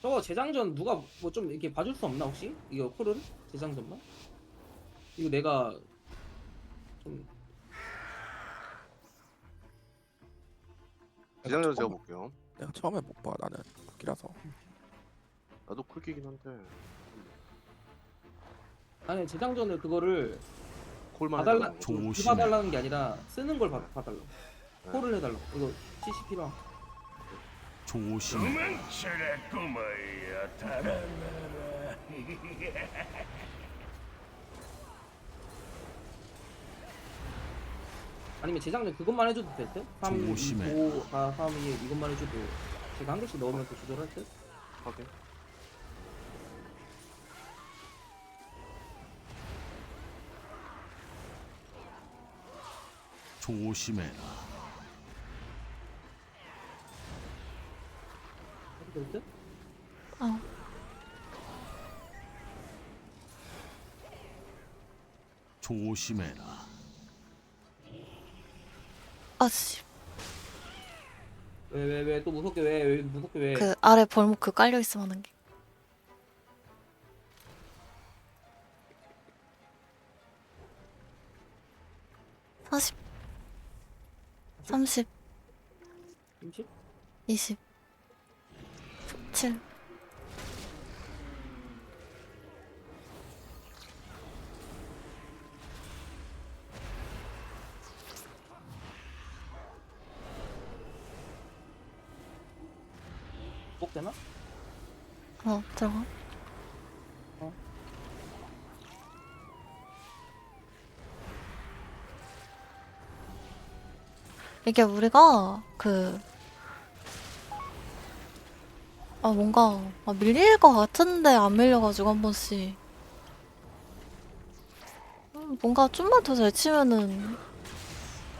저거 재장전 누가 뭐 좀 이렇게 봐줄 수 없나 혹시? 이거 콜은 재장전만? 이거 내가 좀 기장전 제가 볼게요. 내가 처음에 못 봐 나는 극기라서 나도 쿨기긴 한데 아니 재장전을 그거를 콜만 봐달라 해달라는 거죠. 조심해. 봐달라는 게 아니라 쓰는 걸 봐, 봐달라. 네. 콜을 해달라. 이거 CC 필요함. 조심해 도망쳐라 꼬마야 달아나라 아니면 재장전 그것만 해줘도 될 듯? 3, 조심해. 5, 4, 3, 2 이것만 해줘도 제가 한 개씩 넣으면 또 조절할 듯? 확인. 조심해라 해도 될 듯? 어. 조심해라 아씨 왜, 왜, 왜, 또 무섭게 왜, 왜, 무섭게 왜. 그 아래 벌목 그 깔려 있으면 하는 게. 사십, 삼십, 김치? 이십, 칠. 꼭 되나? 어 들어가. 어. 이게 우리가 그. 아 뭔가 아, 밀릴 것 같은데 안 밀려가지고 한 번씩 음, 뭔가 좀만 더 잘 치면은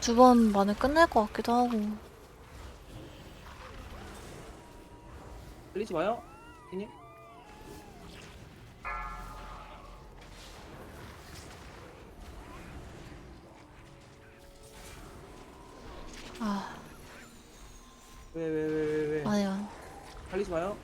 두 번 만에 끝낼 것 같기도 하고 들리지 마요? 피님? 아 왜, 왜, 왜, 달리지 마요?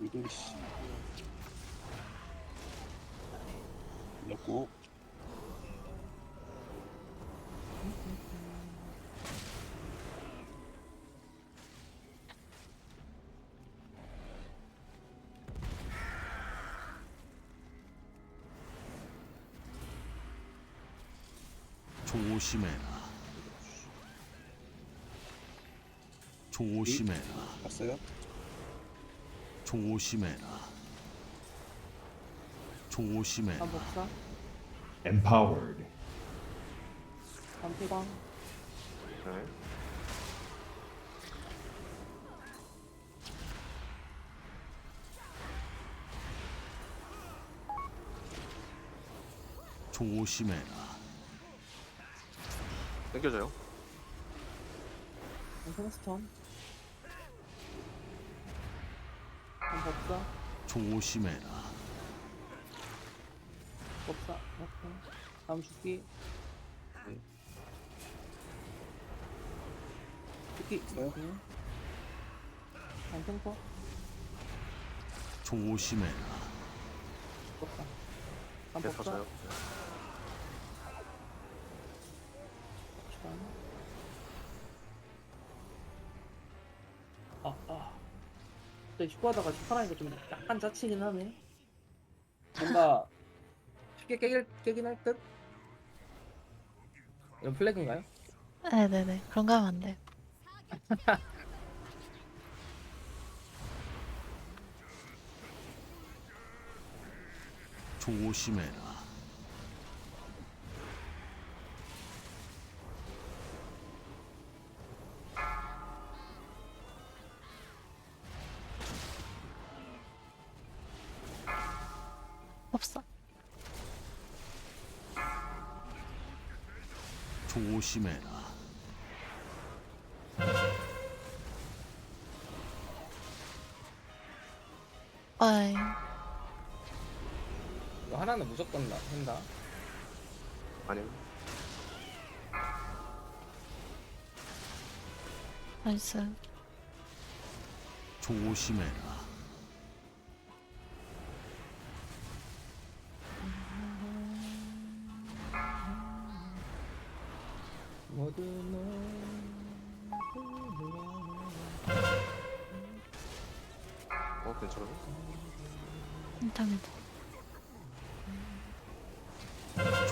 이글리시 넣고 조심해라. 조심해라. 봤어요? 조심해라. 조심해라. 삼복사, Empowered. 삼태광, 네. 조심해라 땡겨져요. 삼태스턴. 삼복사, 조심해라 법사, 오케이. 다음 죽기. 네. 죽기. 있어요? 템포. 조심해라 법사. 다음 네, 법사. 시 근데 축구하다가 축하하니까 좀 약간 짜치긴 하네. 뭔가 쉽게 깨길, 깨긴 할 듯? 이런 플래그인가요? 네네네 그런 거 하면 안 돼요 조심해라 조심해라 아이 이거 하나는 무조건 나, 한다. 아니면 나이스. 조심해라.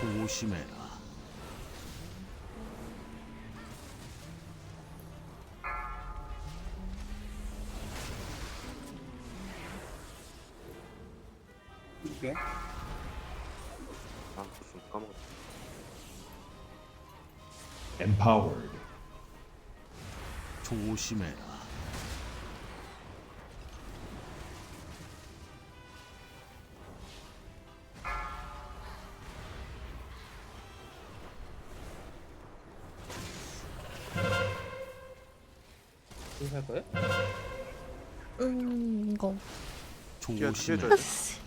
조심해라. 이게 아 무슨 까먹었다. Empowered. 조심해라. 할 거예요? 음, 이거. 돼. 으씨.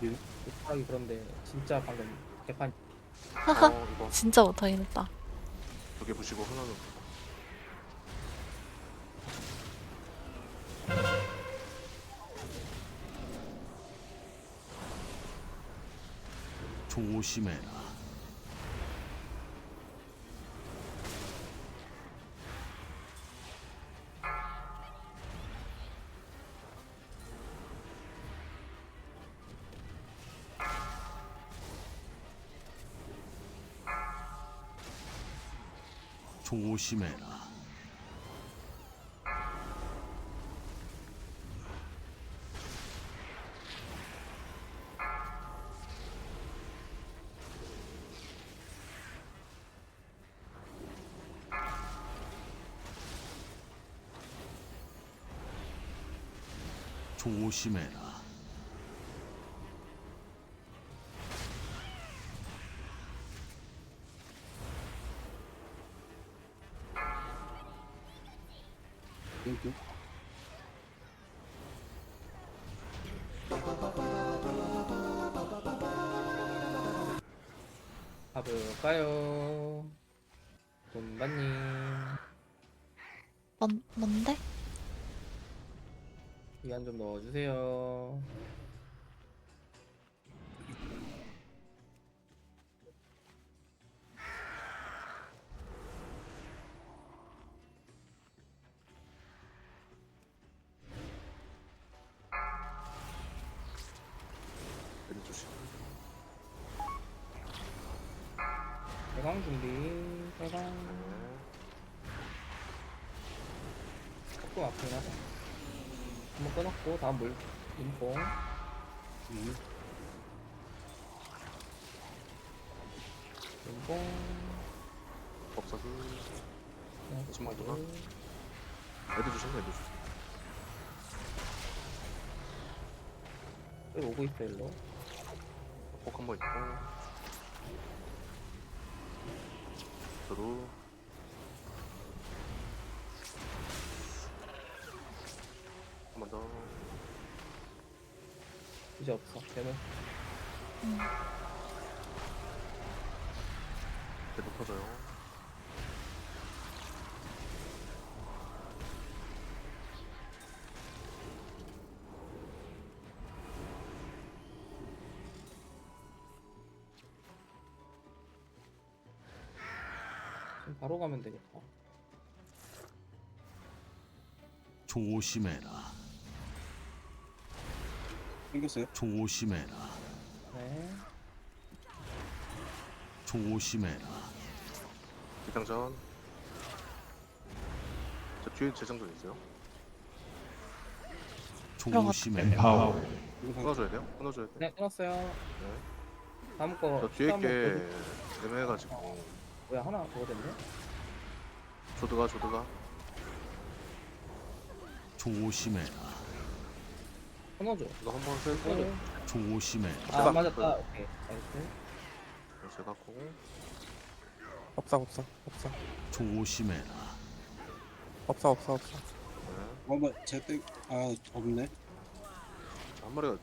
못하기 그런데 진짜 방금 개판 어 이거 진짜 못하긴 했다. 두개 부시고 하나는. 조심해라. 조심해라. 조심해라. 땡큐 가볼까요? 돈반님 뭔, 뭔데? 위안 좀 넣어주세요. 하다. 한번 끊었고 다음 물 인봉. 음. 인봉. 법사들 네, 마지막 누나? 둘. 애들 조심 애들 조심. 여기 오고 있어 일로. 폭 한번 있고. 저로 이제 없어. 걔는 배 높아져요. 지금 바로 가면 되겠다. 조심해라. 생겼어요? 조심해라. 네. 조심해라. 기상전. 저 뒤에 재장전 있어요. 조심해라. 이거 상 끊어줘야 돼요? 끊어줘야 돼. 네 끊었어요. 네. 다음 거. 저 뒤에 게. 애매해가지고 뭐야 하나 그거 됐네. 조드가 조드가 조심해라. 끊어줘. 이거 한번 세고 끊어줘. 조심해라. 아 제가 맞았다. 오케이. 나이스. 제가 고 없사 없사 없사 조심해라. 없사 없사 없사 네. 어머 제때아 없네 한 마리가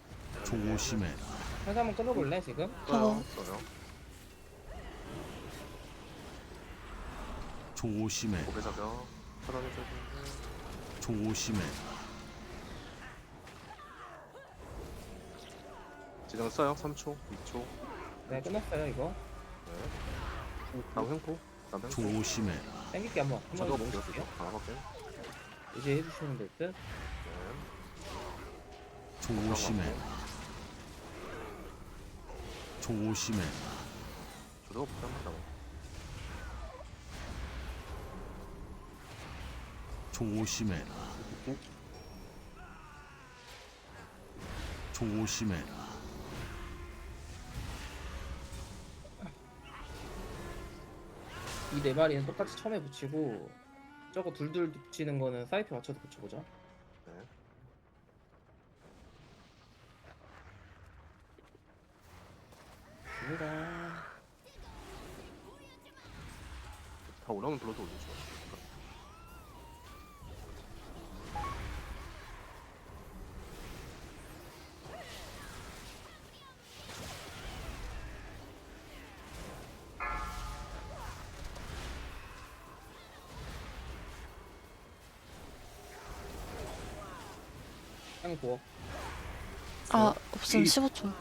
조심해라. 회사 한번 끊어볼래 지금? 써요 써요 조심해. 고개 차단해줘야 되는데 조심해. 지정 써요? 3초 2초? 네 끝났어요 이거. 네. 다음 횡포 다음 횡포. 조심해. 땡길게 한번. 저도 한번 저도 하나 볼게요. 이제 해주시면 될듯. 네 조심해. 조심해. 저도 부담한다고. 조심해. 조심해. 이 네 마리는 똑같이 처음에 붙이고 저거 둘둘 붙이는 거는 사이트 맞춰서 붙여보자. 네. 죽다 올라오면 불러서 올려줘. 9억. 아 없음 15초.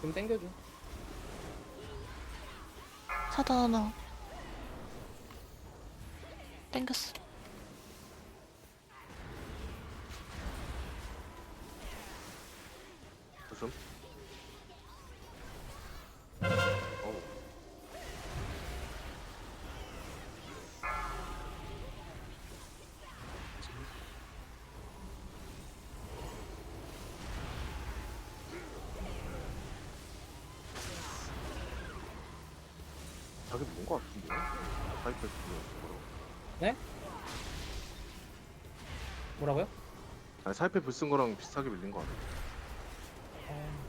좀 땡겨줘. 사다 하나. 땡겼어. 자기 뭔거 같은데? 사이클 불 뭐라고요? 아니 사이클 불쓴 거랑 비슷하게 밀린 거 같아 아,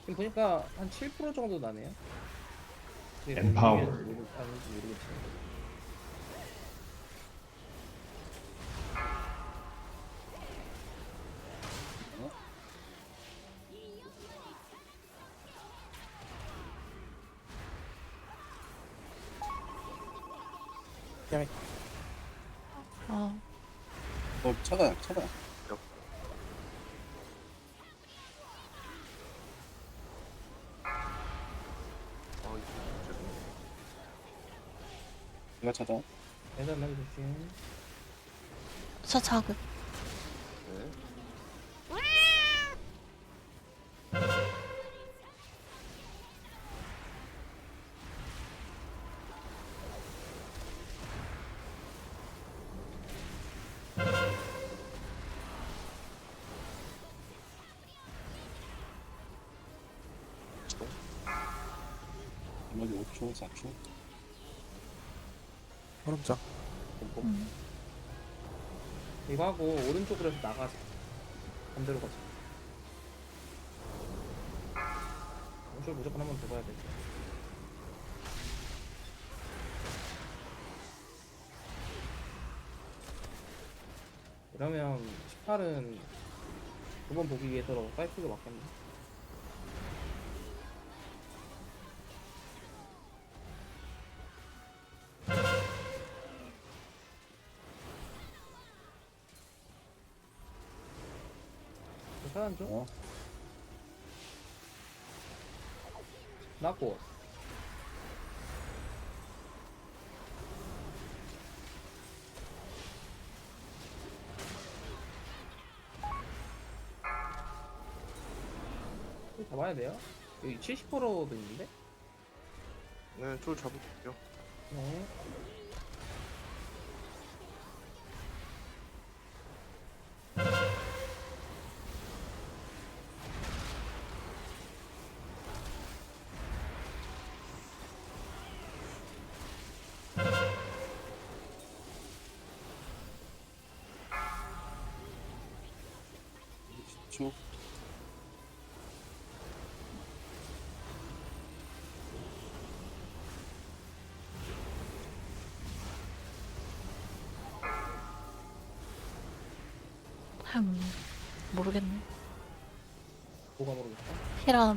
지금 보니까 한 7% 정도 나네요 그게 Empower. 뭐 모르- 아닌지 모르겠지만 어 차가 차가 아 이거 죄송해요 내가 차다 자극. 5초 4초 얼음장 음. 이거 하고 오른쪽으로 해서 나가자. 반대로 가자. 오른쪽 무조건 한번 더 봐야 돼. 이러면 18은 두 번 보기 위해서 사이트가 맞겠네 사람 좀어 이거 잡아야 돼요? 여기 70%도 있는데? 네, 쫄 잡을게요. 네. 초 흠, 모르겠네. 뭐가 모르겠다. 힐하는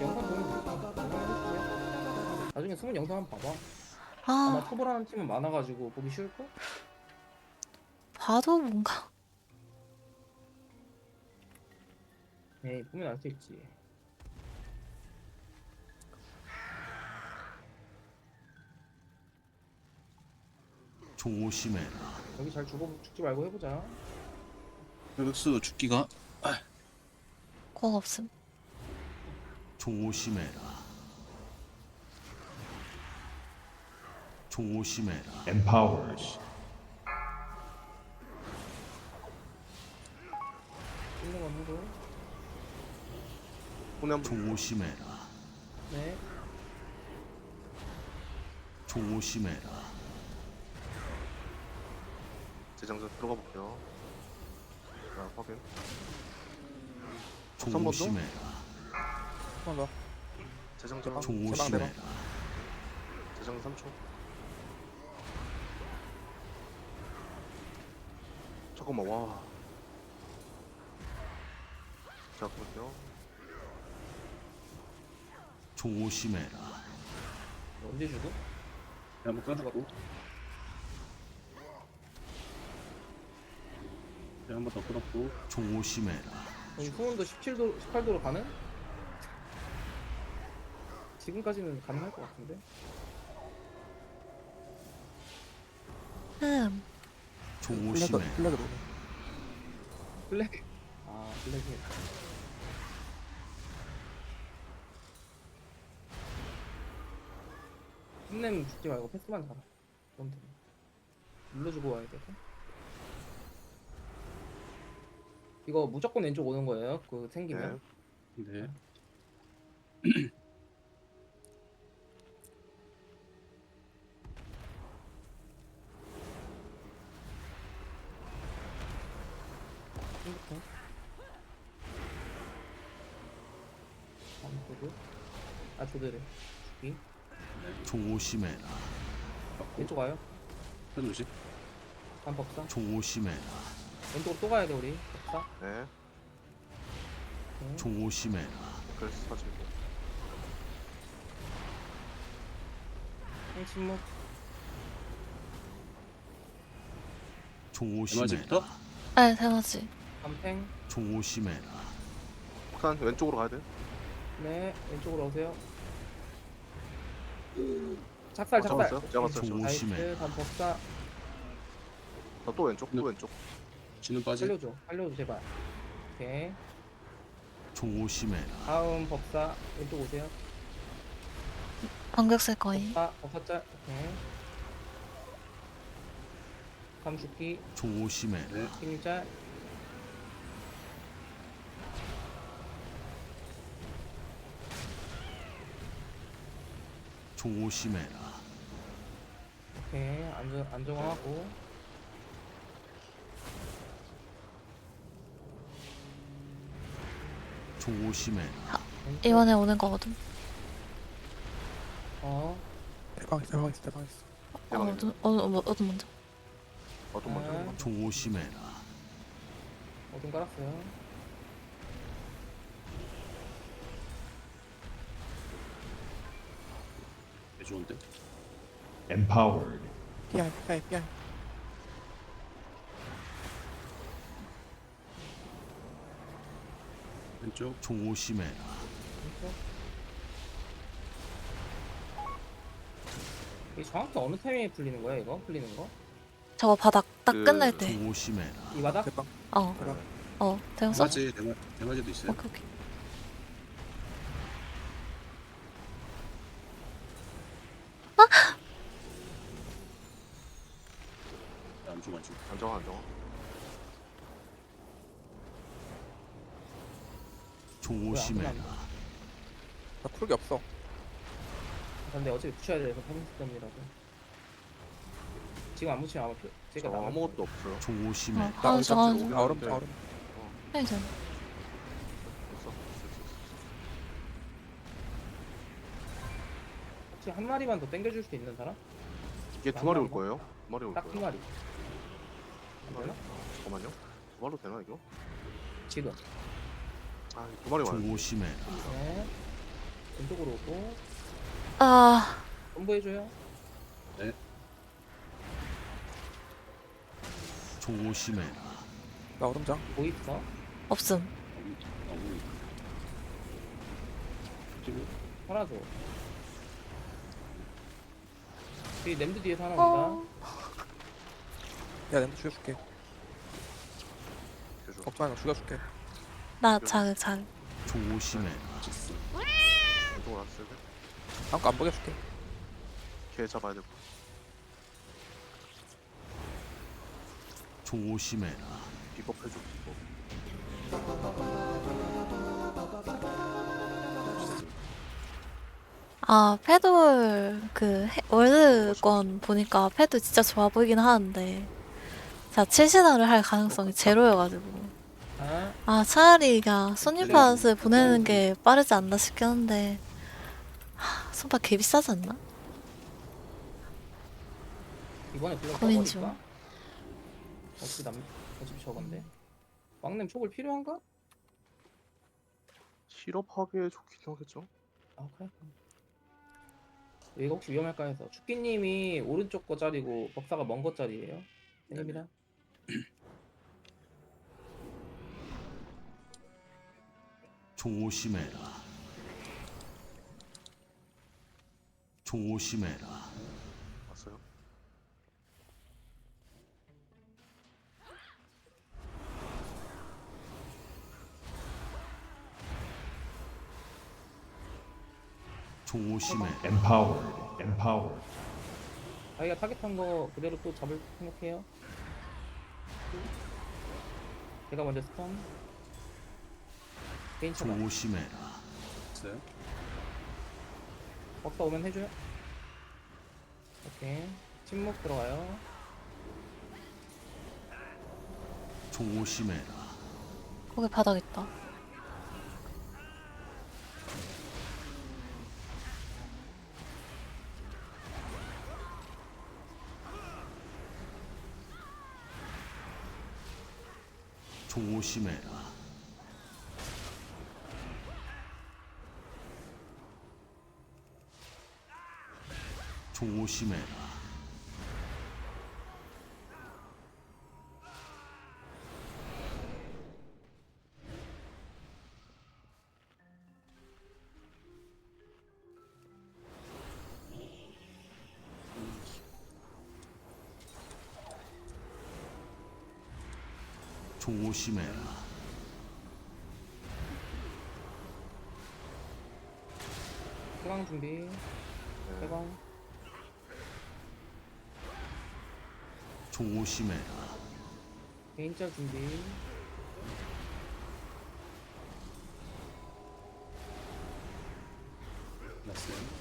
영상 보면 되겠다. 영상 해줄게요. 나중에 숨은 영상 한번 봐봐. 아마 아, 초보라는 팀은 많아가지고 보기 쉬울걸? 봐도 뭔가. 보면 알 수 있지. 조심해라. 여기 잘 죽어 죽지 말고 해보자. 혈백수 죽기가 공 없음. 조심해라. 조심해라. Empowered. 손에 한번 조심해라. 네. 조심해라. 재장전 들어가 볼게요. 자, 확인. 번 더? 조심해라. 한 번 더. 재장전, 조심해라. 재장전 3초. 잠깐만, 와. 자, 볼게요. 조심해라. 언제 주고? 한번 끊었고 한번 더 끊었고 조심해라. 수온도 17도, 18도로 가는? 지금까지는 가능할 것 같은데. 흠, 조심해라. 블랙. 아 블랙이. 힘내면 죽지 말고 패스만 잡아. 그럼 돼. 눌러주고 와야 돼. 이거 무조건 왼쪽 오는 거예요. 그 생기면. 네 지금부터. 다음 코드. 아 조드래. 죽기. 조심해라. 왼쪽 와요. 편 조심 다음 법사. 조심해라. 왼쪽으로 또 가야 돼 우리. 법사. 네. 네. 조심해라. 그래서 사진. 행침묵. 조심해라. 네, 대마지. 감팽. 조심해라. 폭탄 왼쪽으로 가야 돼. 네. 왼쪽으로 오세요. 작살 어, 작살. 잡았어요? 잡았어요. 조- 잡았어요. 나이스. 조심해. 다음 법사. 자, 또 왼쪽, 또 왼쪽. 지는 빠지 살려줘. 살려줘 제발. 오케이. 조심해라. 다음 법사 왼쪽 오세요. 반격 쓸 거임. 법사 법사 짤. 오케이. 감 죽기. 조심해라. 네 힘짤. 조심해라. 오케이. 안정 안정하고. 조심해라. 왼쪽. 이번에 오는 거거든. 어. 대박 대박 있어 대박 있어 어, 대박이네. 어둠, 어둠, 어둠 먼저. 어떤 먼저. 네. 어떤 먼저. 조심해라. 어둠 깔았어요. 좋은데 Empowered. 피해 피해 피해 왼쪽 조심해라. 이게 정확히 어느 타이밍에 풀리는 거야 이거? 풀리는 거? 저거 바닥 딱 그- 끝날 때. 조심해라. 이 바닥? 대박 어, 대박 어, 대형사. 대마지 대마 대마지도 있어요 오케이, 오케이. 안 안정화, 안정화. 조심해라. 나 쿨게 없어 근데 어차피 붙여야 돼서 사진습관이라서 지금 안 붙이면 아마 표, 제가 나갈 아무것도 없어요. 어, 조심해라. 나 얼음. 아 얼음 좀 얼음 네, 저 없어. 없어, 없어, 없어. 혹시 한 마리만 더 땡겨줄 수 있는 사람? 이게 두 마리 올 거예요. 두 마리 올딱 거예요. 마리 하나요? 잠깐만요. 두 발로 되나 이거? 지금. 아, 두 마리 와요. 조심해라. 네. 왼쪽으로 오고. 아, 공부해줘요. 조심해라. 나 얼음장. 뭐 있어? 없음. 줘. 이 냄드 뒤에서 하나 어. 온다. 야 내가 죽여줄게. 걱정하지 마 죽여줄게. 나 자극, 자극. 조심해라. 직스. 왼쪽으로 왔어요. 다음 거안 먹여줄게. 걔 잡아야 되고. 조심해라. 비법 해줘. 비법. 아, 패돌, 그, 해- 월드권 보니까 패돌 진짜 좋아 보이긴 하는데. 자, 7신화를 할 가능성이 제로여가지고. 아, 아, 차라리 그냥 손님팟을 보내는 게 빠르지 않나 싶긴 한데. 하, 손팟 개 비싸지 않나? 이번에 고민? 중. 어차피 남, 어차피 저건데. 왕냄 촉을 필요한가? 실업하기에 좋긴 하겠죠. 아, 그래. 여기가 혹시 위험할까 해서. 축기님이 오른쪽 거 짜리고 법사가 먼거 짜리예요. 생입니다. 조심해라. 조심해라. 왔어요. 조심해라. Empowered. Empowered. 자기가 타겟한 거 그대로 또 잡을 생각해요. 제가 먼저 스턴. 개인 차단. 조심해라. 있어요? 법사 오면 해줘요. 오케이. 침묵 들어가요. 조심해라. 거기 바닥 있다. 조심해라. 조심해라. 조심해라. 해방 준비. 네. 해방. 조심해라. 개인 짤 준비.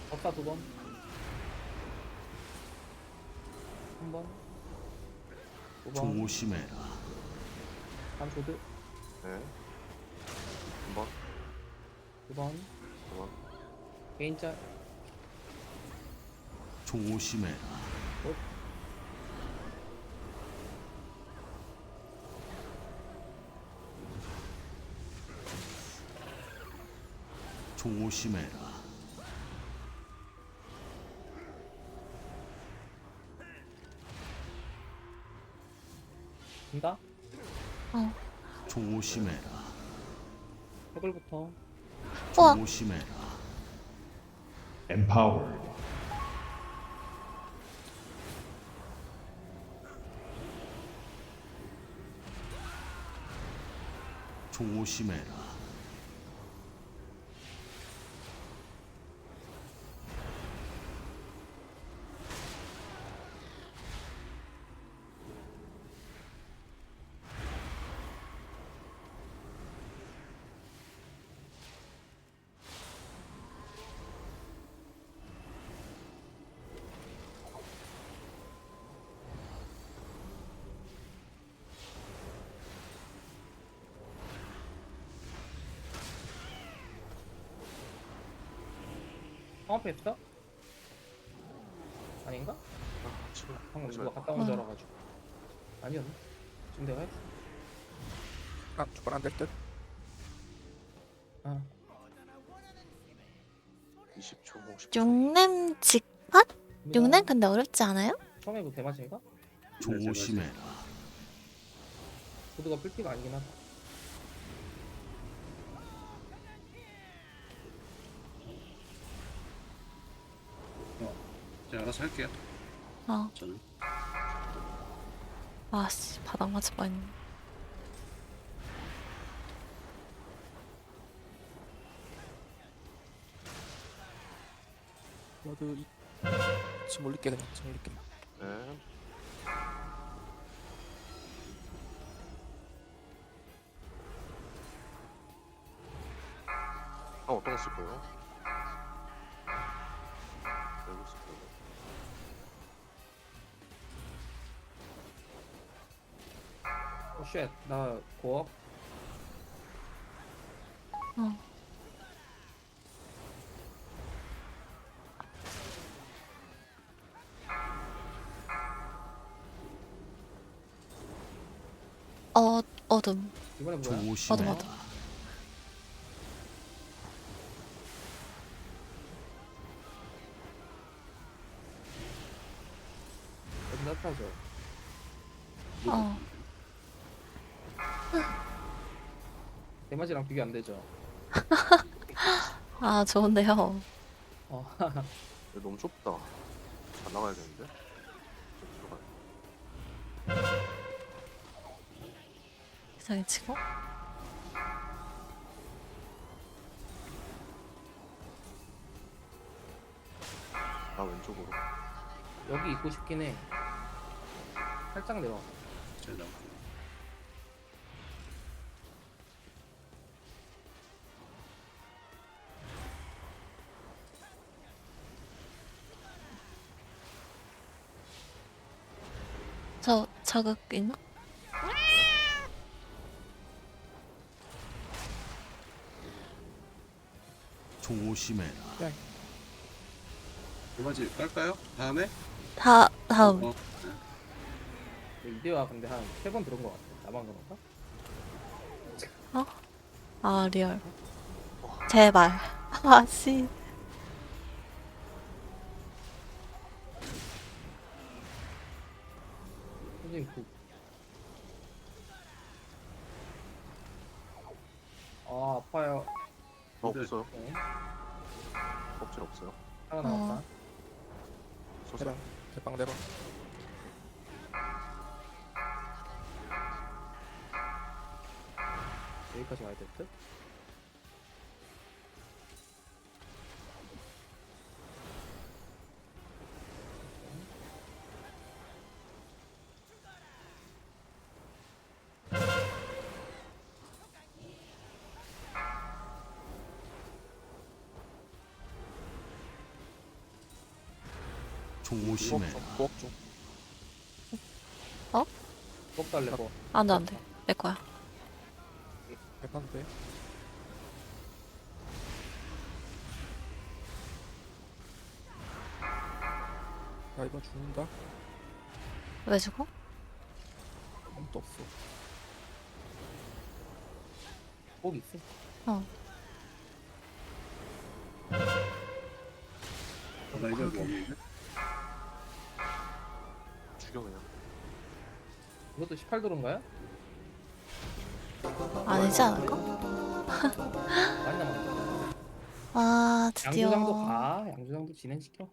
법사 두 번. 한 번. 두 번. 조심해라. 한 조드. 네. 한 번, 두 번. 두 번. 개인 짤. 조심해라. 조심해라. 조심해라. 해글부터. 우와. 조심해라. Empowered. 조심해라. 상업해 했어? 아닌가? 아, 지금. 방금 누가. 갔다 온줄 알아가지고. 아니었나? 지금 내가 했어. 아 주발 안될 듯. 아, 20초 10초 6렘 직팟? 갑니다. 6렘 근데 어렵지 않아요? 처음에 그 대마신가? 조심해라. 보드가 뿔피가 아니긴 하다. 알아서 할게요. 어. 저는. 아씨 바닥 맞을 뻔했네. 워드 이. 지금 올릴게 그냥. 지금 올릴게. 네아 어떤 거 쓸 거예요? 여기 쓸 거예요 쉣, 나 고업. 어. 어 어둠. 이번에 뭐야? 어둠 조심해라. 어둠. 나타나죠? 어. 대마시랑 비교 안 되죠? 아 좋은데요. 어, 여기 너무 좁다 안 나가야 되는데 좀 들어가요 이상해 치고. 나 왼쪽으로 여기 있고 싶긴 해. 살짝 내려. 제가 나올게 자극 있나? 조심해라. 두 가지 깔까요? 다음에? 다 다음. 어, 이대화 근데 한 세 번 들은 것 같아. 나만 그런가? 아 리얼. 제발. 아씨. 선생님 그. 아 아파요. 어 네. 없어요 네. 껍질 없어요 하나 나왔다. 소스 대방. 대방 대방. 여기까지 가야 될 듯. 부엌 조심해라. 좀. 부엌 좀. 꼭 달래고. 안돼 안돼. 내 거야. 대방인데. 야 이번 죽는다. 왜 죽어? 아무도 없어. 꼭 있어. 어. 나 이거 뭐 없는데? 죽여 그냥 이것도 18도로인가요? 아니지 않을까? 많이 남았다. 아 드디어. 양조장도 가. 양조장도 진행시켜.